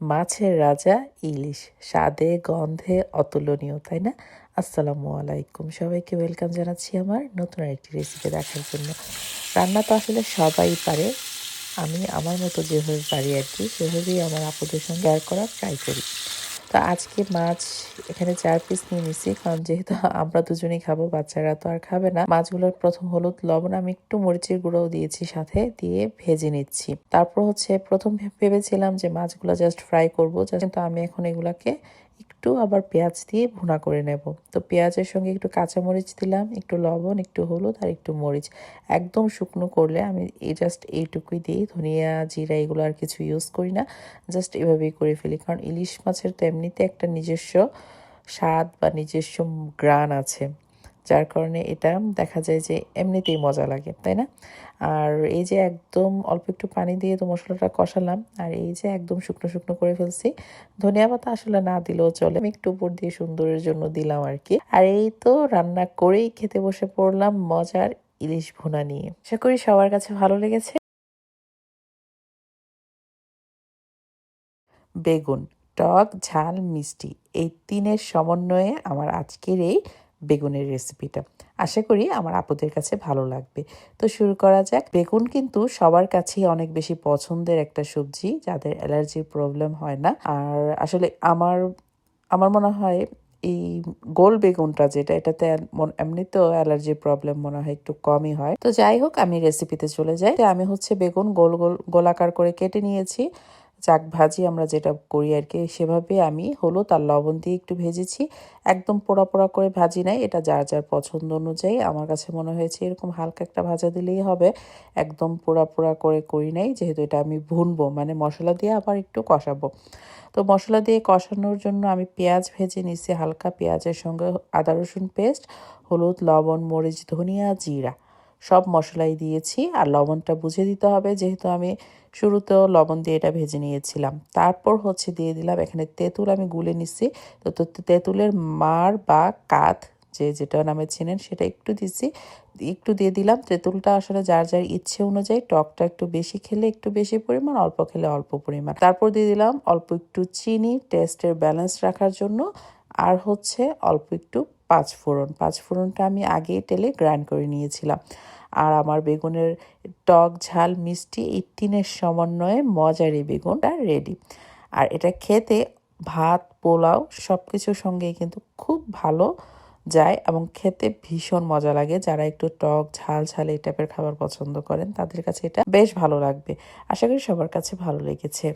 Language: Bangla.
মাছের রাজা ইলিশ। স্বাদে, গন্ধে অতুলনীয়, তাই না? আসসালামু আলাইকুম। সবাইকে ওয়েলকাম জানাচ্ছি আমার নতুন একটি রেসিপি দেখার জন্য। রান্না তো আসলে সবাই পারে। আমি আমার মতো যেভাবে পারি আর কি, সেভাবেই আমার আপুদের সঙ্গে আর করার ট্রাই করি। তো আজকে মাছ এখানে চার পিস নিয়ে নিছি, কারণ যেহেতু আমরা দুজনেই খাব, বাচ্চারা তো আর খাবে না। মাছগুলোর প্রথম হলুদ, লবণ, আমি একটু মরিচের গুঁড়োও দিয়েছি সাথে, দিয়ে ভেজে নিচ্ছি। তারপর হচ্ছে প্রথম ভেবেছিলাম যে মাছগুলো জাস্ট ফ্রাই করব কিন্তু আমি এখন এগুলাকে একটু আবার পেঁয়াজ দিয়ে ভুনা করে নেব। তো পেঁয়াজের সঙ্গে একটু কাঁচামরিচ দিলাম, একটু লবণ, একটু হলুদ আর একটু মরিচ। একদম শুকনো করলে আমি এই জাস্ট এইটুকুই দিই, ধনিয়া, জিরা এগুলো আর কিছু ইউজ করি না। জাস্ট এভাবেই করে ফেলি। কারণ ইলিশ মাছের তো এমনিতে একটা নিজস্ব স্বাদ বা নিজস্ব গ্রান আছে। যার কারণে এটা দেখা যায় যে এমনিতেই মজা লাগে, তাই না? আর এই যে একদম অল্প একটু পানি দিয়ে তো মশলাটা কষালাম, আর এই যে একদম শুকনো শুকনো করে ফেলছি, ধনিয়া পাতা আসলে না দিলেও চলে। আমি একটু উপর দিয়ে সুন্দরের জন্য দিলাম আর কি। আর এই তো রান্না করেই খেতে বসে পড়লাম মজার ইলিশ ভুনা নিয়ে। আশা করি সবার কাছে ভালো লেগেছে। বেগুন, টক, ঝাল, মিষ্টি, এই তিনের সমন্বয়ে আমার আজকের এই বেগুনের রেসিপিটা আশা করি আমার আপুদের কাছে ভালো লাগবে। তো শুরু করা যাক। বেগুন কিন্তু সবার কাছেই অনেক বেশি পছন্দের একটা সবজি, যাদের অ্যালার্জির প্রবলেম হয় না। আর আসলে আমার আমার মনে হয় এই গোল বেগুনটা যেটা, এটাতে এমনিতেও অ্যালার্জির প্রবলেম মনে হয় একটু কমই হয়। তো যাই হোক, আমি রেসিপিতে চলে যাই। আমি হচ্ছে বেগুন গোল গোল, গোলাকার করে কেটে নিয়েছি। চাক ভাজি আমরা যেটা করি আর কি, সেভাবে আমি হলুদ আর লবণ দিয়ে একটু ভেজেছি। একদম পোড়া পোড়া করে ভাজি নাই, এটা যার যার পছন্দ অনুযায়ী। আমার কাছে মনে হয়েছে এরকম হালকা একটা ভাজা দিলেই হবে। একদম পোড়া পোড়া করে করি নাই, যেহেতু এটা আমি ভুনবো মানে মশলা দিয়ে আবার একটু কষাবো। তো মশলা দিয়ে কষানোর জন্য আমি পেঁয়াজ ভেজে নিছি, হালকা পেঁয়াজের সঙ্গে আদা রসুন পেস্ট হলুদ, লবণ, মরিচ, ধনিয়া, জিরা। সব মশলাই দিয়েছি আর লবণটা বুঝে দিতে হবে। যেহেতু আমি শুরুতেও লবণ দিয়ে এটা ভেজে নিয়েছিলাম। তারপর হচ্ছে দিয়ে দিলাম এখানে তেঁতুল আমি গুলে নিচ্ছি তো তেঁতুলের মার বা কাত যে যেটা নামে চেনেন সেটা একটু দিচ্ছি একটু দিয়ে দিলাম। তেঁতুলটা আসলে যার যার ইচ্ছে অনুযায়ী টকটা একটু বেশি খেলে একটু বেশি পরিমাণ, অল্প খেলে অল্প পরিমাণ। তারপর দিয়ে দিলাম অল্প একটু চিনি, টেস্টের ব্যালেন্স রাখার জন্য। আর হচ্ছে অল্প একটু পাঁচ ফোড়ন। পাঁচ ফোড়নটা আমি আগেই তেলে গ্রাইন্ড করে নিয়েছিলাম। আর আমার বেগুনের টক ঝাল মিষ্টি এই তিনের সমন্বয়ে মজার বেগুনটা রেডি আর এটা খেতে ভাত, পোলাও সব কিছুর সঙ্গেই কিন্তু খুব ভালো যায় এবং খেতে ভীষণ মজা লাগে। যারা একটু টক ঝাল ঝাল এই টাইপের খাবার পছন্দ করেন, তাদের কাছে এটা বেশ ভালো লাগবে। আশা করি সবার কাছে ভালো লেগেছে।